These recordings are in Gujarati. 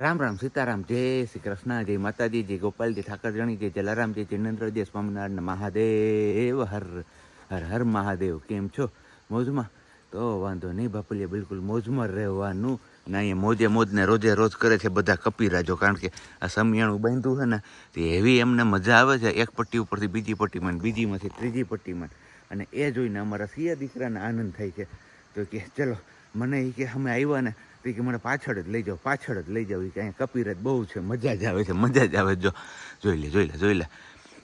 રામ રામ સીતારામ, જય શ્રી કૃષ્ણ, જય માતાજી, જય ગોપાલજી ઠાકરજણી જય જલારામ, જય જિનેન્દ્ર, જય સ્વામિનારાયણ, મહાદેવ, હર હર હર મહાદેવ. કેમ છો? મોજમાં? તો વાંધો નહીં બાપુલીએ બિલકુલ મોજમાં રહેવાનું. ને અહીંયા મોજે મોજને રોજે રોજ કરે છે બધા કપીરાજો, કારણ કે આ સમિયાણું બાંધ્યું છે ને, તે એવી એમને મજા આવે છે, એક પટ્ટી ઉપરથી બીજી પટ્ટીમાં બીજીમાંથી ત્રીજી પટ્ટીમાં. અને એ જોઈને અમારા સિયા દીકરાને આનંદ થાય છે. તો કે ચલો, મને એ કે અમે આવ્યા ને તો કે મને પાછળ જ લઈ જાઓ, પાછળ જ લઈ જાઓ. એ અહીંયા કપીરત બહુ છે, મજા જ આવે છે, મજા જ આવે. જો, જોઈ લે જોઈ લે જોઈ લે.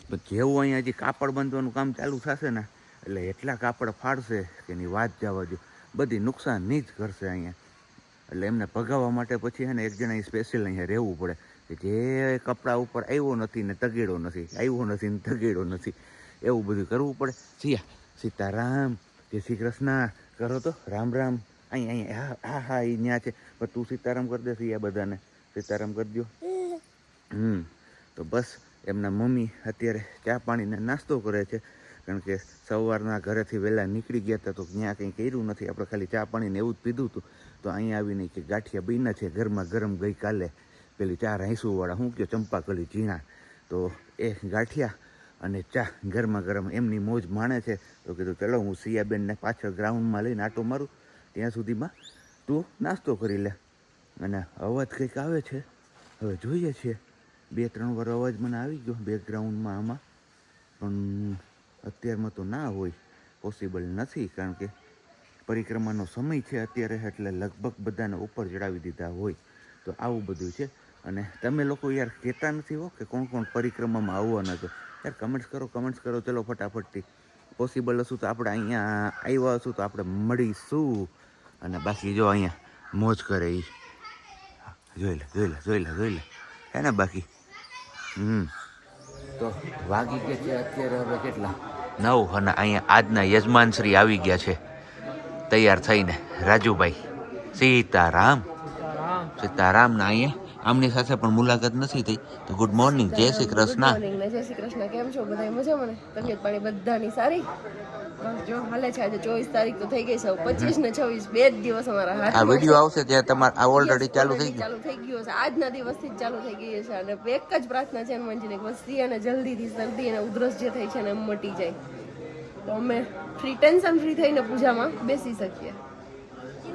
પણ જેવું અહીંયા હજી કાપડ બાંધવાનું કામ ચાલુ થશે ને, એટલે એટલા કાપડ ફાડશે કે એની વાત જવા જો બધી નુકસાનની જ કરશે અહીંયા. એટલે એમને ભગાવવા માટે પછી છે ને એક જણા સ્પેશિયલ અહીંયા રહેવું પડે. કે જે કપડા ઉપર આવ્યો નથી ને તગેડો નથી, આવ્યો નથી ને તગેડો નથી, એવું બધું કરવું પડે. સિયા, સીતારામ, જય શ્રી કૃષ્ણ. કરો તો, રામ રામ. અહીં અહીં હા હા હા એ ત્યાં છે. પણ તું સીતારામ કરી દેશે આ બધાને. સીતારામ કરી દો હમ, તો બસ એમના મમ્મી અત્યારે ચા પાણીને નાસ્તો કરે છે. કારણ કે સવારના ઘરેથી વહેલા નીકળી ગયા હતા તો ત્યાં કંઈ કર્યું નથી. આપણે ખાલી ચા પાણીને એવું જ પીધું હતું. તો અહીંયા આવીને કે ગાંઠિયા બીના છે. ઘરમાં ગરમ ગઈકાલે પેલી ચા આઈસુવાળા શું કહો ચંપાકલી ઝીણા. તો એ ગાંઠિયા અને ચા ગરમા ગરમ એમની મોજ માણે છે. તો કીધું, ચલો, હું સિયાબેનને પાછળ ગ્રાઉન્ડમાં લઈને આટો મારું. ત્યાં સુધીમાં તું નાસ્તો કરી લે. અને અવાજ કંઈક આવે છે? હવે જોઈએ છીએ બે, ત્રણ વાર અવાજ મને આવી ગયો બેકગ્રાઉન્ડમાં આમાં. પણ અત્યારમાં તો ના હોય. પોસિબલ નથી, કારણ કે પરિક્રમાનો સમય છે અત્યારે એટલે લગભગ બધાને ઉપર ચડાવી દીધા હોય. તો આવું બધું છે. અને તમે લોકો યાર કહેતા નથી હો કે કોણ કોણ પરિક્રમામાં આવવાના છો. યાર કમેન્ટ્સ કરો કમેન્ટ્સ કરો, ચલો ફટાફટથી. પોસિબલ હશું તો આપણે અહીંયા આવ્યા હશું તો આપણે મળીશું. અને બાકી જો અહીંયા મોજ કરે એ જોઈ લે જોઈ લે જોઈ લે જોઈ લે. હે ને બાકી? હમ. તો વાગી ગયા છે અત્યારે હવે કેટલા? નવ અને અહીંયા આજના યજમાન શ્રી આવી ગયા છે. તૈયાર થઈને. રાજુભાઈ સીતારામ. સીતારામ. ના અહીંયા આમની સાથે પણ મુલાકાત નથી થઈ. તો ગુડ મોર્નિંગ જય શ્રી કૃષ્ણ. જય શ્રી કૃષ્ણ. કેમ છો? બધા મજામાં ને? તબિયત પાણી બધાની સારી? જો હાલે છે આજે ચોવીસ તારીખ તો થઈ ગઈ છે પચીસ ને છવ્વીસ બે જ દિવસ અમારા આ હાથમાં વિડીયો આવશે ત્યાં તમારે આ ઓલરેડી ચાલુ થઈ ગયું ચાલુ થઈ ગયો છે આજના દિવસથી જ ચાલુ થઈ ગઈ છે અને એક જ પ્રાર્થના છે હનુમાનજીને કે બસ અને જલ્દીથી શરદી અને ઉધરસ જે થઈ છે ને એમ મટી જાય તો અમે ફ્રી ટેન્શન ફ્રી થઈને પૂજામાં બેસી શકીએ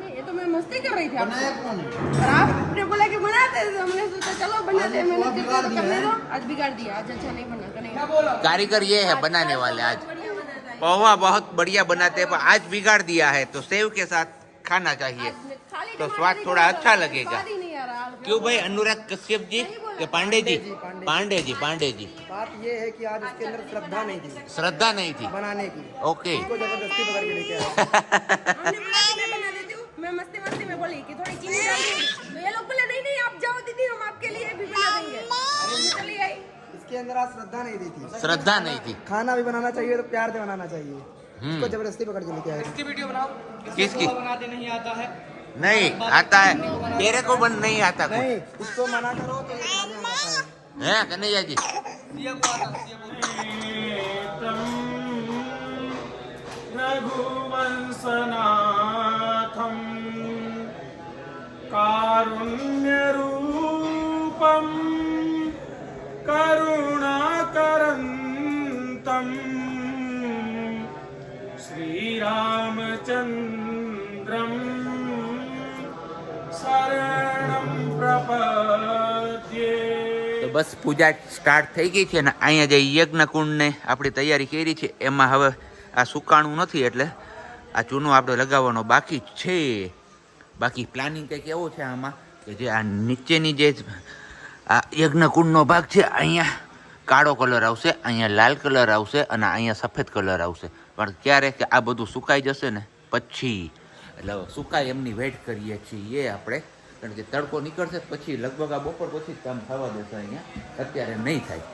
ये तो मैं मस्ती कर रही थी आपसे और आपने बोला कि बनाते हैं, तो हमने सोचा चलो बनाते हैं मैंने सोचा तो करने दो आज बिगाड़ दिया आज अच्छा नहीं बना करेंगे कारीगर ये है बनाने वाले आज पोहा बहुत बढ़िया बनाते हैं पर आज बिगाड़ दिया है तो सेव के साथ खाना चाहिए। तो स्वाद थोड़ा अच्छा लगेगा। स्वाद ही नहीं आ रहा क्यों भाई अनुराग कश्यप जी के पांडे जी? पांडे जी पांडे जी। बात ये है कि आज इसके अंदर श्रद्धा नहीं थी। श्रद्धा नहीं थी। बनाने की। ओके। ज़बरदस्ती पकड़ के लेके मैं बना देती हूँ। मैं मस्ती मस्ती में बोली कि थोड़ी चीनी डाल दूँ तो ये लोग बोले नहीं नहीं आप जाओ दीदी हम आपके लिए भी बना देंगे। इसके अंदर आज श्रद्धा नहीं दी थी। श्रद्धा नहीं थी। खाना भी बनाना चाहिए तो प्यार से बनाना चाहिए। हम्म। इसको ज़बरदस्ती पकड़ के लेके आए। इसकी वीडियो बनाओ? किसकी बनाते नहीं आता है? नहीं आता है। तेरे को बन नहीं आता नहीं इसको मना करो तो ये खाने आता है। है कन्हैया जी? रघुवंशनाथं कारुण्यरूपं करुणाकरन्तं श्रीरामचन्द्रं शरणं प्रपद्ये તો બસ પૂજા સ્ટાર્ટ થઈ ગઈ છે અને અહીંયા જે યજ્ઞ કુંડને આપણી તૈયારી કરી છે એમાં હવે આ સુકાણું નથી એટલે આ ચૂનો આપણે લગાવવાનો બાકી જ છે બાકી પ્લાનિંગ કંઈક એવો છે આમાં કે જે આ નીચેની જે આ યજ્ઞકુંડનો ભાગ છે. અહીંયા કાળો કલર આવશે, અહીંયા લાલ કલર આવશે અને અહીંયા સફેદ કલર આવશે. પણ ક્યારે કે આ બધું સુકાઈ જશે ને પછી. એટલે સુકાય એમની વેઇટ કરીએ છીએ આપણે. કારણ કે તડકો નીકળશે પછી લગભગ આ બપોર પછી કામ થવા દેશે અહીંયા. અત્યારે નહીં થાય.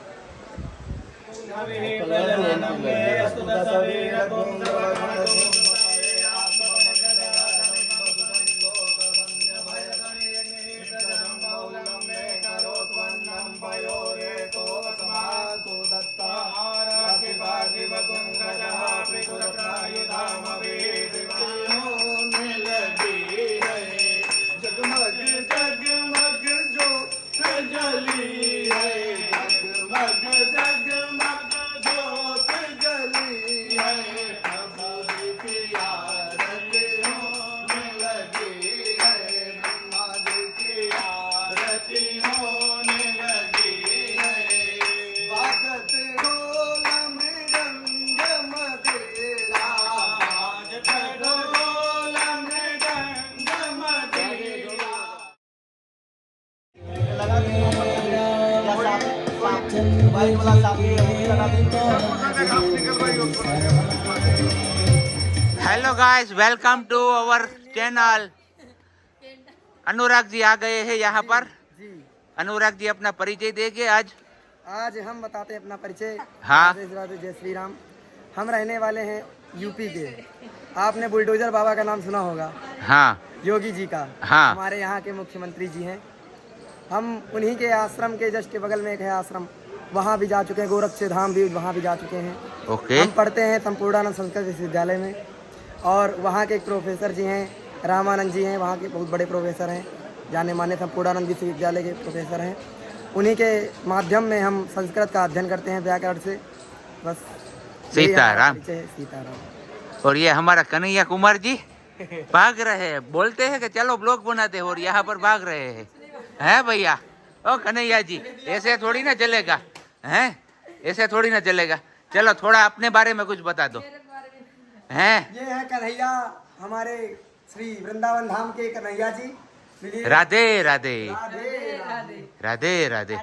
Hello guys welcome to our channel Anurag ji आ गए हैं यहाँ पर। अनुराग जी अपना परिचय देंगे आज। आज हम बताते हैं अपना परिचय। हाँ। जय श्री राम। हम रहने वाले हैं यूपी के। आपने बुलडोजर बाबा का नाम सुना होगा। हाँ। योगी जी का। हाँ। हमारे यहाँ के मुख्यमंत्री जी हैं। हम उन्हीं के आश्रम के जस्ट के बगल में एक है आश्रम। वहाँ भी जा चुके हैं गोरक्ष धाम भी वहाँ भी जा चुके हैं। ओके। हम पढ़ते हैं संपूर्णानंद संस्कृत विश्वविद्यालय में। और वहाँ के एक प्रोफेसर जी हैं रामानंद जी हैं वहाँ के बहुत बड़े प्रोफेसर हैं जाने माने संपूर्णानंद विश्वविद्यालय के प्रोफेसर हैं। उन्हीं के माध्यम में हम संस्कृत का अध्ययन करते हैं व्याकरण से। बस सीताराम। सीताराम। और ये हमारा कन्हैया कुमार जी भाग रहे हैं। बोलते हैं कि चलो ब्लॉग बनाते हैं और यहाँ पर भाग रहे हैं। हैं भैया? ओ कन्हैया जी ऐसे थोड़ी ना चलेगा। हैं ऐसे थोड़ी ना चलेगा चलो थोड़ा अपने बारे में कुछ बता दो हैं ये है कन्हैया हमारे श्री वृंदावन धाम के कन्हैया जी मिलिए રાધે રાધે राधे રાધે રાધે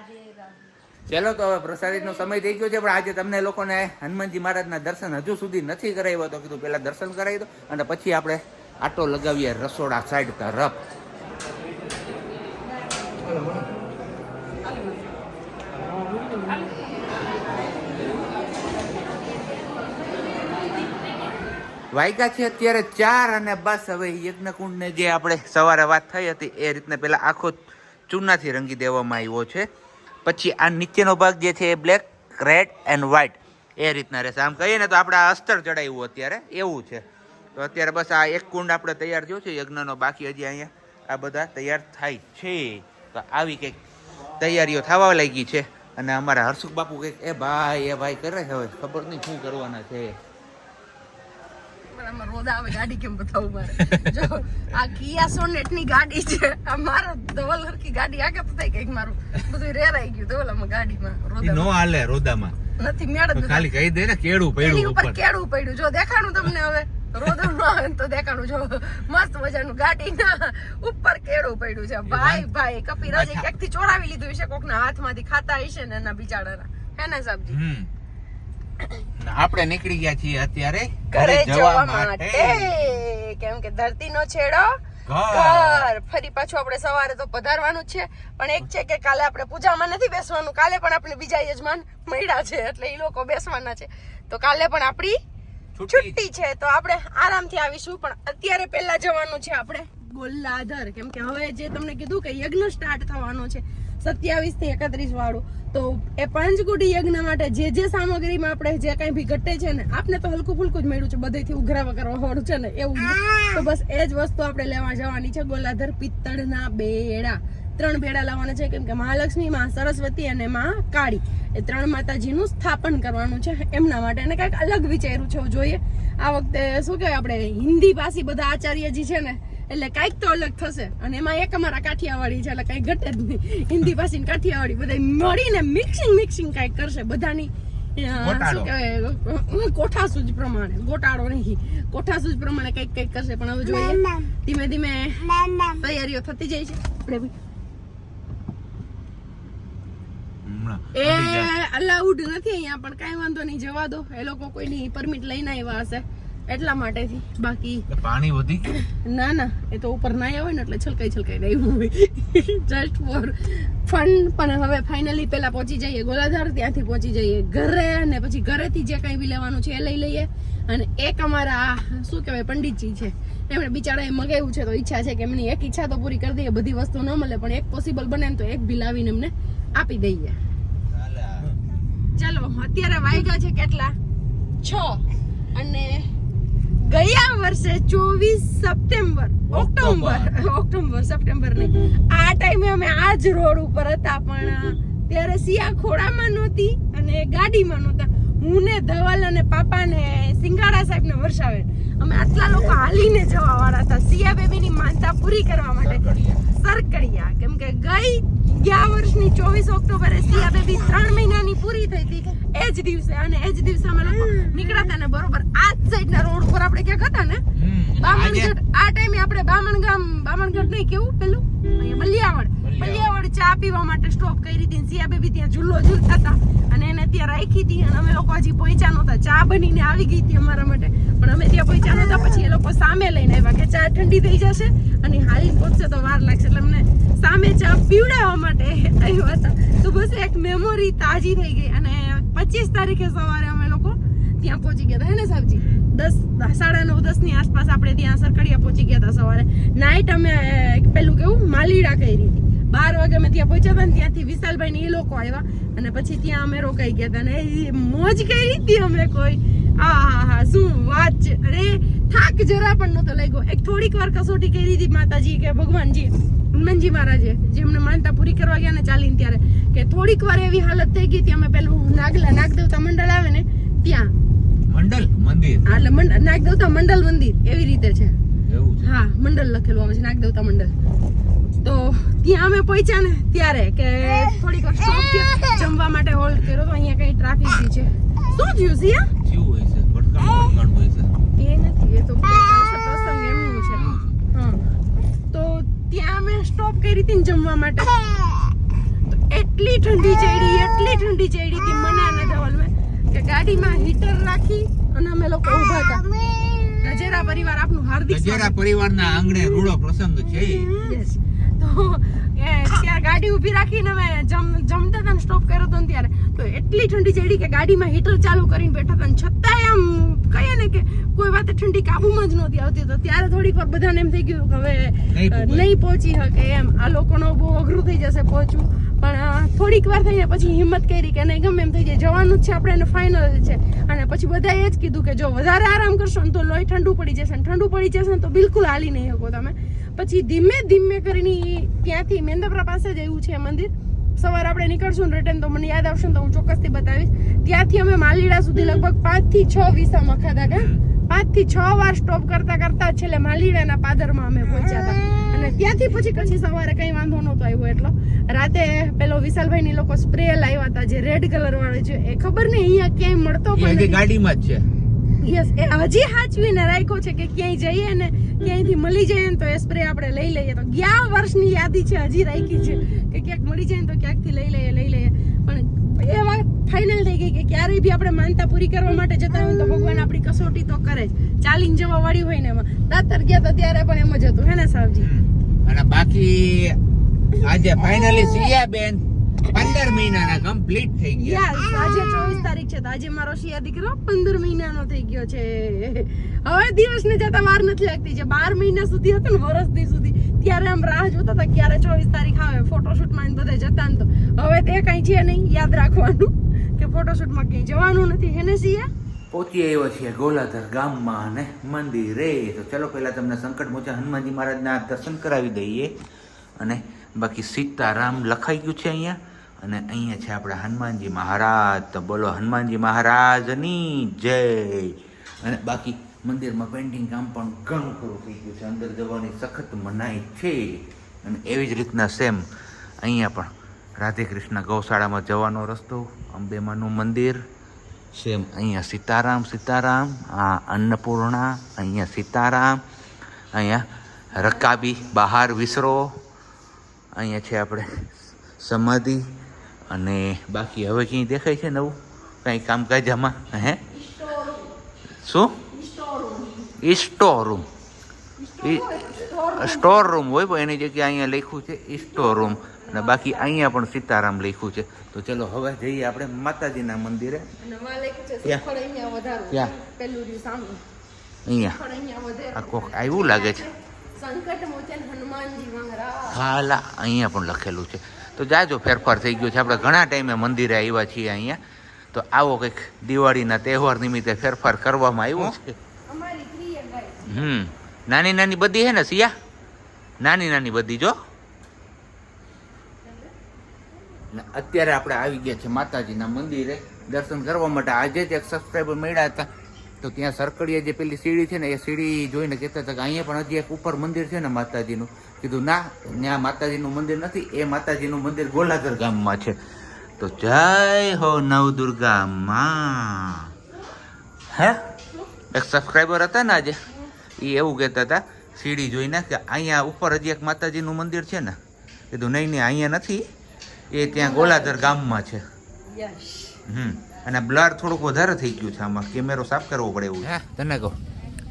ચલો તો હવે પ્રસાદીનો સમય થઈ ગયો છે પણ આજે તમને લોકોને હનુમાનજી મહારાજના દર્શન હજુ સુધી નથી કરાવ્યો તો કીધું પહેલા દર્શન કરાવી દો અને પછી આપણે આટો લગાવીએ રસોડા સાઈડ તરફ વાયગા છે અત્યારે ચાર અને બસ હવે યજ્ઞકુંડને જે આપણે સવારે વાત થઈ હતી, એ રીતના પહેલાં આખો ચૂનાથી રંગી દેવામાં આવ્યો છે. પછી આ નીચેનો ભાગ જે છે એ બ્લેક રેડ એન્ડ વ્હાઇટ એ રીતના રહેશે. આમ કહીએ ને તો આપણે આ અસ્તર ચડાવ્યું અત્યારે, એવું છે. તો અત્યારે બસ આ એક કુંડ આપણે તૈયાર થયો છે, યજ્ઞનો બાકી હજી અહીંયા આ બધા તૈયાર થાય છે. તો આવી કંઈક તૈયારીઓ થવા લાગી છે. અને અમારા હર્ષુક બાપુ કંઈક, એ ભાઈ એ ભાઈ, કરે હવે, ખબર નહીં શું કરવાના છે. પણ આમાં રોદા આવે ગાડી કેમ બતાવું મારે? જો આ કિયા સોનેટની ગાડી છે. આ મારો ગાડી આગે થાય કંઈક મારું. બધું રેરાઈ ગયું ગાડીમાં રોદા હાલે રોદામાં. નથી મેળ જ કહી દે ને કેળું એની ઉપર કેળું પડ્યું. જો દેખાણું તમને હવે. ન ને તો દેખાણું. જો મસ્ત મજાનું ગાડીના ઉપર કેળું પડ્યું છે. ભાઈ ભાઈ કપિરાજે ક્યાંકથી ચોરાવી લીધું હશે? કોકના હાથમાંથી ખાતા હશે ને એના બિચારાના. હે ને સાહેબજી? આપણે નીકળી ગયા છીએ અત્યારે ઘરે જવા માટે. કેમ કે ધરતીનો છેડો. ઘર. ફરી પાછું આપણે સવારે તો પધારવાનું છે. પણ એક છે કે કાલે આપણે પૂજામાં નથી બેસવાનું. કાલે પણ આપણે બીજા યજમાન મળ્યા છે. એટલે એ લોકો બેસવાના છે. તો કાલે પણ આપણી છુટ્ટી. છે. તો આપણે આરામથી આવીશું. પણ અત્યારે પહેલા જવાનું છે આપણે ગોલ્લાધર. કેમ કે હવે જે તમને કીધું કે યજ્ઞ સ્ટાર્ટ થવાનો છે. સત્યાવીસથી એકત્રીસ વાળું તો એ પંચકુટી યજ્ઞ માટે જે જે સામગ્રીમાં આપણે જે કઈ બી ઘટે છે ને, આપને તો હલકું ફુલકું જ મળ્યું છે, બધેથી ઉઘરાવા કરવા વાળું છે ને, એવું તો બસ એ જ વસ્તુ આપણે લેવા જવાની છે, ગોલાધર પિત્તળના બેડા. ત્રણ બેડા લાવવાના છે, કેમ કે મહાલક્ષ્મી, માં સરસ્વતી અને માં કાળી. એ ત્રણ માતાજીનું સ્થાપન કરવાનું છે, એમના માટે અને કંઈક અલગ વિચાર્યું છે, જોઈએ. આ વખતે શું કહેવાય, આપણે હિન્દી ભાષી બધા આચાર્યજી છે ને એટલે કાંઈક તો અલગ થશે. અને એમાં એક અમારા કાઠિયાવાડી છે એટલે કઈ ઘટે જ નહીં. હિન્દી ભાષી કાઠિયાવાડી બધા મળીને મિક્સિંગ મિક્સિંગ કાંઈક કરશે. બધાની કોઠાસૂજ પ્રમાણે. ગોટાળો નહીં. કોઠાસૂજ પ્રમાણે કંઈક કંઈક કરશે. પણ હવે જોઈએ. ધીમે ધીમે તૈયારીઓ થતી જાય છે. આપણે એ અલાઉડ નથી અહીંયા પણ કાંઈ વાંધો નહીં. જવા દો. એ લોકો કોઈની પરમિટ લઈને આવ્યા હશે. એટલા માટેથી. બાકી પાણી વધી ના ના એ તો ઉપર ના હોય ને એટલે છલકાઈ છલકાઈ નહીં હોય જસ્ટ ફોર ફન પણ હવે ફાઇનલી પેલા પહોંચી જઈએ ગોલાધાર ત્યાંથી પહોંચી જઈએ ઘરે અને પછી ઘરેથી જે કાંઈ બી લેવાનું છે એ લઈ લઈએ. અને એક અમારા શું કહેવાય પંડિતજી છે. એમણે બિચારાએ મગાવ્યું છે તો ઈચ્છા છે કે એમની એક ઈચ્છા તો પૂરી કરી દઈએ બધી વસ્તુ ન મળે પણ એક પોસિબલ બને ને તો એક બી લાવીને એમને આપી દઈએ. ચાલો અત્યારે વાગ્યા છે કેટલા? છ. અને ગયા વર્ષે ચોવીસ સપ્ટેમ્બર ઓક્ટોબર ઓક્ટોબર. સપ્ટેમ્બર નહીં. આ ટાઈમે અમે આ જ રોડ ઉપર હતા પણ ત્યારે સિયા ખોડામાં નહોતી અને ગાડીમાં નહોતા. હું ને ધવલ અને પાપાને સિંગાડા સાહેબ વર્ષાવે અમે આટલા લોકો હાલીને જવા વાળા હતા. સિયા બેબીની માનતા પૂરી કરવા માટે. સરકડિયા. કેમ કે ગઈ ગયા વર્ષની ચોવીસ ઓક્ટોબરે સિયા બેબી ત્રણ મહિનાની પૂરી થઈ હતી. એ જ દિવસે અને એ જ દિવસે અમે લોકો નીકળ્યા હતા ને બરોબર આ જ સાઈડના રોડ ઉપર આપણે ક્યાંક હતા ને? બામણગઢ આ ટાઈમે આપણે બામણ ગામ બામણગઢ નહીં કેવું પેલું? બલિયાવડ બલિયાવડ ચા પીવા માટે સ્ટોપ કરી હતી સિયા બેબી ત્યાં ઝૂલો ઝૂલતા હતા અને એને ત્યાં રાખી હતી અને અમે લોકો હજી પહોંચ્યા નહોતા. ચા બનીને આવી ગઈ હતી અમારા માટે. પણ અમે ત્યાં પહોંચ્યા નહોતા પછી એ લોકો સામે લઈને આવ્યા કે ચા ઠંડી થઈ જશે અને હાલીને પહોંચશે તો વાર લાગશે. એટલે અમને સામે ચા પીવડાવવા માટે આવ્યા હતા. તો બસ એક મેમોરી તાજી થઈ ગઈ અને પચીસ તારીખે સવારે અમે લોકો ત્યાં પહોંચી ગયા હતા. હે ને સાહેબજી? દસ, સાડા નવ, દસની આસપાસ આપણે ત્યાં સરકડિયા પહોંચી ગયા હતા સવારે. નાઇટ અમે પેલું કેવું? માલીડા કરી હતી. બાર વાગે અમે ત્યાં પહોંચ્યા હતા ત્યાંથી વિશાલભાઈ એ લોકો આવ્યા અને પછી ત્યાં અમે રોકાઈ ગયા હતા. અને મોજ કરી હતી અમે કોઈ. આ, હા હા, શું વાત છે? અરે જરા પણ નતો લાગ્યો. એક થોડીક વાર કસોટી કરી હતી માતાજી કે ભગવાનજી હનુમાનજી મહારાજે જેમને માનતા પૂરી કરવા ગયા ને ચાલીને ત્યારે કે થોડીક વાર એવી હાલત થઈ ગઈ હતી અમે પેલું નાગલા નાગદેવતા મંડળ આવે ને ત્યાં. મંડળ મંદિર? એટલે મંડળ નાગદેવતા મંડળ મંદિર એવી રીતે છે. હા મંડળ લખેલું આવે છે નાગદેવતા મંડળ તો ત્યાં અમે પહોંચ્યા ને ત્યારે કે થોડીક વાર શોપ થયા, જમવા માટે હોલ્ડ કર્યો તો અહીંયા કઈ ટ્રાફિક બી છે. શું થયું સિયા? કેવું હોય છે ભટકાણ ભટકાણ હોય છે એ નથી એ તો પ્રસંગ એમનું છે હા તો ત્યાં અમે સ્ટોપ કરી હતી ને જમવા માટે. તો એટલી ઠંડી ચડી એટલી ઠંડી ચડી હતી મને અને ધવલને કે ગાડીમાં હીટર રાખી અને અમે લોકો ઊભા હતા. ગજેરા પરિવાર આપનું હાર્દિક ગજેરા પરિવારના આંગણે રૂડો પ્રસંગ છે. તો ત્યાં ગાડી ઊભી રાખીને અમે જમ જમતા હતા સ્ટોપ કર્યો હતો ત્યારે. તો એટલી ઠંડી ચડી કે ગાડીમાં હીટર ચાલુ કરીને બેઠા હતા છતાંય આમ કહીએ ને કે કોઈ વાતે ઠંડી કાબુમાં જ નહોતી આવતી તો ત્યારે થોડીક વાર બધાને એમ થઈ ગયું કે હવે નહીં પહોંચી. શકે એમ. આ લોકોનો બહુ અઘરું થઈ જશે પહોંચવું. પણ થોડીક વાર થઈને પછી હિંમત કરી કે નહીં ગમે એમ થઈ જાય. જવાનું જ છે આપણે એને ફાઇનલ છે. અને પછી બધાએ એ જ કીધું કે જો વધારે આરામ કરશો ને તો લોહી ઠંડુ પડી જશે ને ઠંડુ પડી જશે ને તો બિલકુલ હાલી નહીં શકો તમે. પછી ધીમે ધીમે કરીને ત્યાંથી મેંદપરા પાસે જ એવું છે મંદિર. સવારે આપણે નીકળશું ને રિટર્ન તો મને યાદ આવશે ને તો હું ચોક્કસથી બતાવીશ. ત્યાંથી અમે માલીડા સુધી લગભગ પાંચથી છ વિસામાં ખાધા કા? પાંચથી છ વાર સ્ટોપ કરતા કરતા છેલ્લે માલીડાના પાદરમાં અમે પહોંચ્યા હતા. અને ત્યાંથી પછી પછી સવારે કઈ વાંધો નહોતો આવ્યો એટલો. રાતે પેલો વિશાલભાઈ ની લોકો સ્પ્રે લાવ્યા હતા જે રેડ કલર વાળો છે એ ખબર નહીં અહીંયા ક્યાંય મળતો પણ ગાડીમાં જ છે. યસ એ હજી હાચવીને રાખ્યો છે કે ક્યાંય જઈએ ને ક્યાંયથી મળી જાય ને તો એ સ્પ્રે આપણે લઈ લઈએ. તો ગયા વર્ષની યાદી છે હજી રાખી છે. કે ક્યાંક મળી જાય ને તો ક્યાંકથી લઈ લઈએ લઈ લઈએ. પણ એ વાત ફાઇનલ થઈ ગઈ કે ક્યારેય બી આપણે માનતા પૂરી કરવા માટે જતા હોય તો ભગવાન આપણી કસોટી તો કરે જ. ચાલીને જવા વાળી હોય ને એમાં. દાતર ગયા તો ત્યારે પણ એમ જ હતું. હે ને સાવજી? અને બાકી આજે ફાઇનલી સિયા બેન પંદર મહિનાના કમ્પ્લીટ થઈ ગયા. યસ આજે ચોવીસ તારીખ છે તો આજે મારો શિયા દીકરો પંદર મહિનાનો થઈ ગયો છે. હવે દિવસને જતા વાર નથી લાગતી. જે બાર મહિના સુધી હતો ને વર્ષથી સુધી ત્યારે આમ રાહ જોતા હતા ક્યારે ચોવીસ તારીખ આવે ફોટોશૂટમાં માં બધે જતા ને તો. હવે તે કઈ છે નહીં યાદ રાખવાનું કે ફોટોશૂટમાં ક્યાંય જવાનું નથી. હે ને શિયા? પહોંચી આવ્યો છીએ ગોલાધર ગામમાં અને મંદિરે. તો ચલો પહેલા તમને સંકટ મોચા હનુમાનજી મહારાજના દર્શન કરાવી દઈએ. અને બાકી સીતારામ લખાઈ ગયું છે અહીંયા. અને અહીંયા છે આપણા હનુમાનજી મહારાજ. તો બોલો, હનુમાનજી મહારાજની જય. અને બાકી મંદિરમાં પેન્ટિંગ કામ પણ ઘણું ખરું થઈ ગયું છે. અંદર જવાની સખત મનાઈ છે. અને એવી જ રીતના સેમ અહીંયા પણ રાધે કૃષ્ણ ગૌશાળામાં જવાનો રસ્તો, અંબેમાનું મંદિર સેમ અહીંયા સીતારામ સીતારામ, આ અન્નપૂર્ણા, અહીંયા સીતારામ, અહીંયા રકાબી બહાર વિસરો, અહીંયા છે આપણે સમાધિ અને બાકી હવે ક્યાંય દેખાય છે નવું? કાંઈ કામકાજ આમાં? હે? શું? Store room. Store room. હોય પણ એની જગ્યાએ અહીંયા લખ્યું છે સ્ટોર રૂમ. અને બાકી અહીંયા પણ સીતારામ લખ્યું છે. તો ચલો હવે જઈએ આપણે માતાજીના મંદિરે. અહીંયા કોક આવ્યું લાગે છે. સંકટ મોચન હનુમાનજી મહારાજ. હાલા અહીંયા પણ લખેલું છે. તો જાજો, ફેરફાર થઈ ગયો છે. આપણે ઘણા ટાઈમે મંદિરે આવ્યા છીએ અહીંયા. તો આવો કંઈક દિવાળીના તહેવાર નિમિત્તે ફેરફાર કરવામાં આવ્યો છે. હમ. નાની નાની બધી હે ને, સિયા? નાની નાની બધી જો. અત્યારે આપણે આવી ગયા છે માતાજીના મંદિરે. દર્શન કરવા માટે આજે જ એક સબસ્ક્રાઈબર મળ્યા હતા. તો ત્યાં સરકડીએ જે પેલી સીડી છે ને એ સીડી જોઈને કહેતા હતા કે અહીંયા પણ હજી એક ઉપર મંદિર છે ને માતાજીનું. કીધું ના ત્યાં માતાજીનું મંદિર નથી એ માતાજીનું મંદિર ગોલાધર ગામમાં છે. તો જય હો નવદુર્ગા માં. હે? એક સબસ્ક્રાઈબર હતા ને આજે એ એવું કહેતા હતા સીડી જોઈને કે અહીંયા ઉપર હજી એક માતાજીનું મંદિર છે ને. કીધું નહીં નહીં અહીંયા નથી એ ત્યાં ગોલાધર ગામમાં છે. હમ. અને બ્લર થોડુંક વધારે થઈ ગયું છે આમાં. કેમેરો સાફ કરવો પડે એવું હા તને કહો.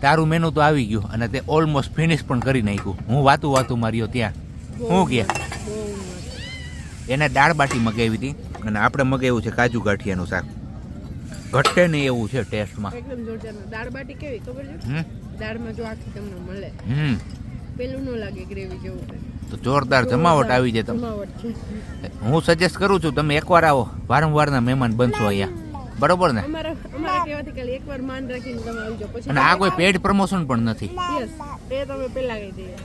તારું મેનુ તો આવી ગયું અને તે ઓલમોસ્ટ ફિનિશ પણ કરી નાખ્યું. હું વાતું વાતું માર્યો ત્યાં. હું ગયા એને દાળ બાટી મગાવી હતી અને આપણે મગાવ્યું છે કાજુ ગાંઠિયાનું શાક. ઘટે નહીં એવું છે ટેસ્ટમાં. એકદમ જોરદાર. દાળ બાટી કેવી ખબર છે? દાળમાં જો આખી તમને મળે. હમ. પેલું ન લાગે ગ્રેવી જેવું તો જોરદાર જમાવટ આવી જાય તમને હું સજેસ્ટ કરું છું તમે એકવાર આવો. વારંવારના મહેમાન બનશો અહીંયા. બરોબર ને? અમારા અમારા કહેવાથી ખાલી એકવાર માન રાખીને તમે આવજો. પછી અને આ કોઈ પેડ પ્રમોશન પણ નથી. યસ એ તમે પેલા કહી દઈએ